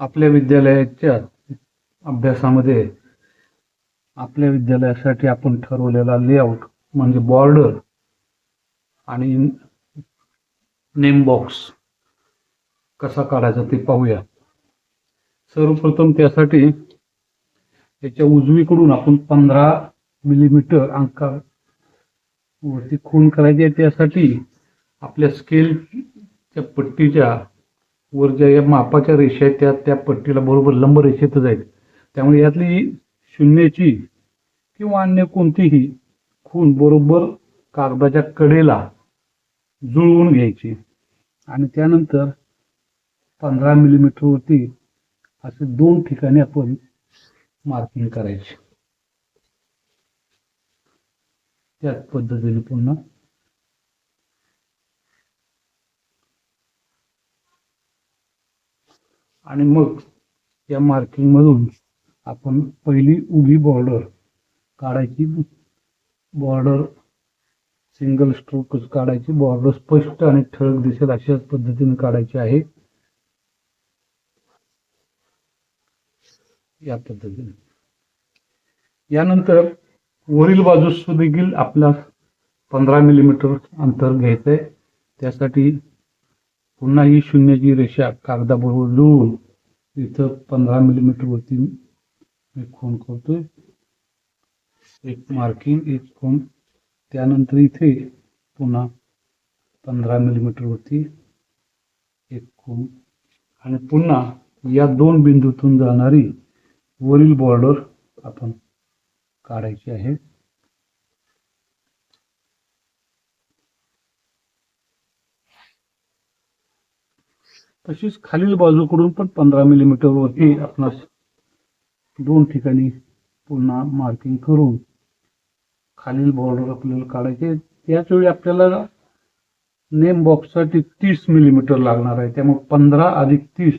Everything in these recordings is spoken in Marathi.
आपल्या विद्यालयाच्या अभ्यासामध्ये आपल्या विद्यालयासाठी आपण ठरवलेला लेआउट म्हणजे बॉर्डर आणि नेम बॉक्स कसा काढायचा ते पाहूया. सर्वप्रथम त्यासाठी याच्या उजवीकडून आपण पंधरा मिलीमीटर अंका वरती खूण करायची आहे. त्यासाठी आपल्या स्केलच्या पट्टीच्या वर ज्या या मापाच्या रेषा आहेत त्या त्या पट्टीला बरोबर लंब रेषेतच आहेत. त्यामुळे यातली शून्याची किंवा अन्य कोणतीही खूण बरोबर कागदाच्या कडेला जुळवून घ्यायची. आणि त्यानंतर पंधरा मिलीमीटरवरती असे दोन ठिकाणी आपण मार्किंग करायचे. त्याच पद्धतीने पुन्हा आणि मग या मार्किंगमधून आपण पहिली उभी बॉर्डर काढायची बॉर्डर सिंगल स्ट्रोकच काढायची बॉर्डर स्पष्ट आणि ठळक दिसेल अशाच पद्धतीने काढायची आहे. या पद्धतीने. यानंतर वरील बाजूस देखील आपल्या पंधरा मिलीमीटर अंतर घ्यायचं आहे त्यासाठी पुन्हा ही शून्याची रेषा कागदाबरोबर जुळवून इथं पंधरा मिलीमीटर वरती मी खूण करतोय. एक मार्किंग एक खूण. त्यानंतर इथे पुन्हा पंधरा मिलीमीटर वरती एक खूण. आणि पुन्हा या दोन बिंदूतून जाणारी वरील बॉर्डर आपण काढायची आहे. तशीच खालील बाजूकडून पण पंधरा मिलीमीटरवरती आपणास दोन ठिकाणी पुन्हा मार्किंग करून खालील बॉर्डर आपल्याला काढायचे. त्याच वेळी आपल्याला नेम बॉक्ससाठी तीस मिलीमीटर लागणार आहे. त्यामुळे पंधरा अधिक तीस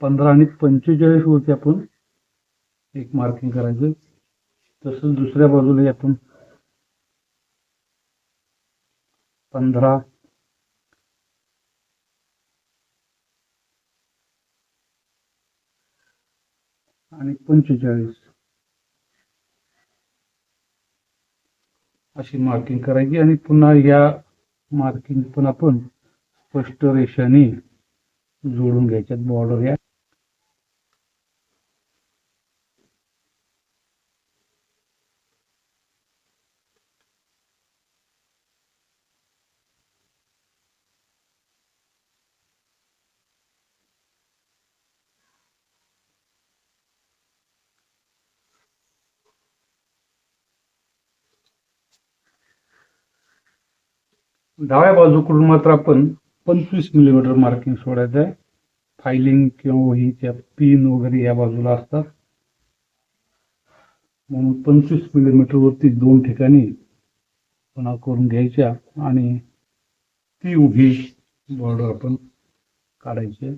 पंधरा आणि पंचेचाळीस वरती आपण एक मार्किंग करायचं. तसंच दुसऱ्या बाजूला आपण पंधरा आणि पंचेचाळीस. अशी मार्किंग करायची आणि पुन्हा या मार्किंग पण आपण स्पष्ट रेषाने जोडून घ्यायच्यात बॉर्डर या. डाव्या बाजूकडून मात्र आपण पंचवीस मिलीमीटर मार्किंग सोडायचं आहे. फायलिंग किंवा वहीच्या पिन वगैरे या बाजूला असतात. म्हणून पंचवीस मिलीमीटरवरती दोन ठिकाणी पुन्हा करून घ्यायच्या आणि ती उभी बॉर्डर आपण काढायची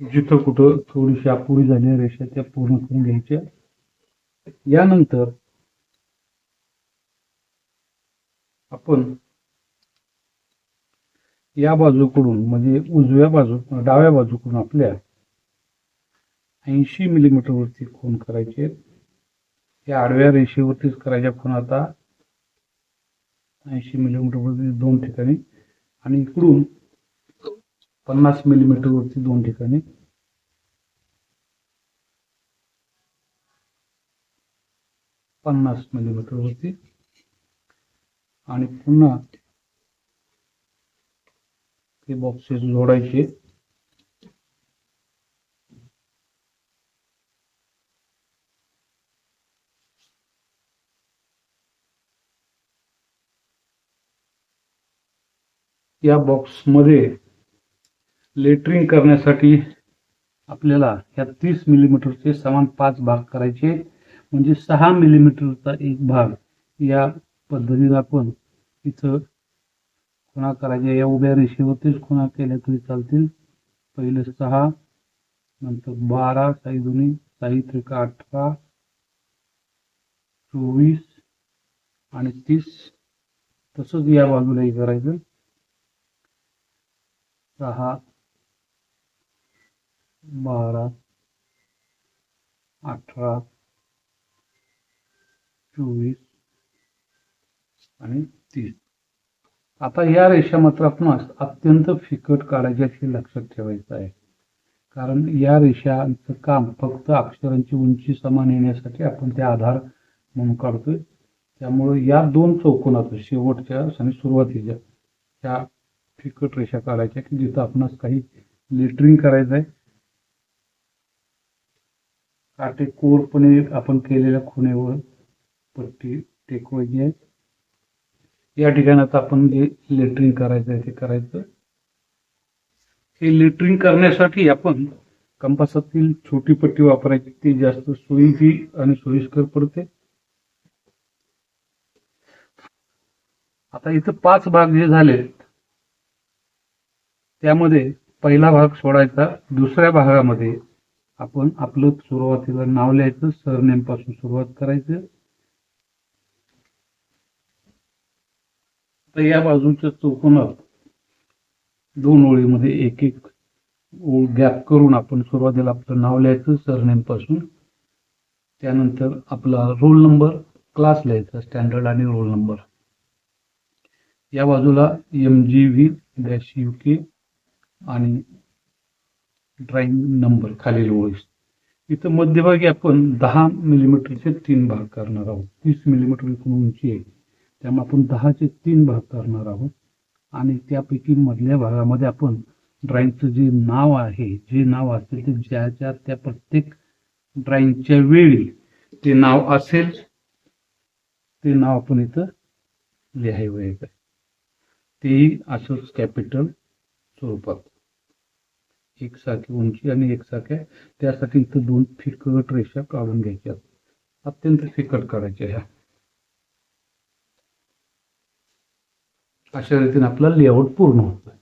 जिथं कुठं थोडीशी अपुरी झालेल्या रेषा त्या पूर्ण करून घ्यायच्या. यानंतर आपण या बाजूकडून म्हणजे उजव्या बाजू डाव्या बाजूकडून आपल्या ऐंशी मिलीमीटरवरती वरती खूण करायचे. या आडव्या रेषेवरतीच करायच्या खून आता ऐंशी मिलीमीटरवरती दोन ठिकाणी. आणि इकडून पन्नास मिलीमीटर वरती दोन ठिकाणी. पन्नास मिलीमीटर वरती. आणि पुन्हा हे बॉक्सेस जोडायचे. या बॉक्समध्ये लेटरिंग करण्यासाठी आपल्याला ह्या तीस मिलीमीटरचे समान पाच भाग करायचे. म्हणजे सहा मिलीमीटरचा एक भाग या पद्धतीने आपण इथं खुणा करायच्या या उभ्या रेषेवरतीच खुणा केल्या तरी चालतील. पहिले सहा नंतर बारा साई दोन्ही साई त्रिका अठरा चोवीस आणि तीस. तसंच या बाजूलाही करायचं. सहा बारा अठरा चोवीस आणि तीस. आता या रेषा मात्र आपण अत्यंत फिकट काढायच्या हे लक्षात ठेवायचं आहे. कारण या रेषांचं काम फक्त अक्षरांची उंची समान येण्यासाठी आपण ते आधार म्हणून काढतोय. त्यामुळे या दोन चौकोनात शेवटच्या आणि सुरुवातीच्या ह्या फिकट रेषा काढायच्या की जिथं आपणास काही लेटरिंग करायचं आहे काटेकोरपणे आपण केलेल्या खुणेवर पट्टी टेकवायची आहे या ठिकाणात आपण जे लेटरिंग करायचं आहे ते करायचं. हे लेटरिंग करण्यासाठी आपण कंपासातील छोटी पट्टी वापरायची ती जास्त सोयीची आणि सोयीस्कर पडते. आता इथं पाच भाग जे झालेत त्यामध्ये पहिला भाग सोडायचा दुसऱ्या भागामध्ये आपण आपलं सुरुवातीला नाव लिहायचं सरनेमपासून सुरुवात करायचं. तर या बाजूच्या चौकोनात दोन ओळीमध्ये एक एक ओळ गॅप करून आपण सुरुवातीला आपलं नाव लिहायचं सरनेमपासून त्यानंतर आपला रोल नंबर क्लास लिहायचा स्टँडर्ड आणि रोल नंबर. या बाजूला M G V dash U K आणि ड्रॉइंग नंबर खालील ओळीस. इथं मध्यभागी आपण दहा मिलीमीटरचे तीन भाग करणार आहोत. तीस मिलीमीटर एकूण उंची आहे. त्यामुळे आपण दहाचे तीन भाग करणार आहोत. आणि त्यापैकी मधल्या भागामध्ये आपण ड्रॉइंगचं जे नाव आहे जे नाव असेल ते ज्याच्या त्या प्रत्येक ड्रॉइंगच्या वेळी ते नाव असेल ते नाव आपण इथं लिहायचं तेही असंच कॅपिटल स्वरूपात. एकसारखी उंची आणि एकसारख्या त्यासाठी इथं दोन फिकट रेषा काढून घ्यायच्या. अत्यंत फिकट करायच्या ह्या. अशा रीतीने आपला लेआउट पूर्ण होतोय.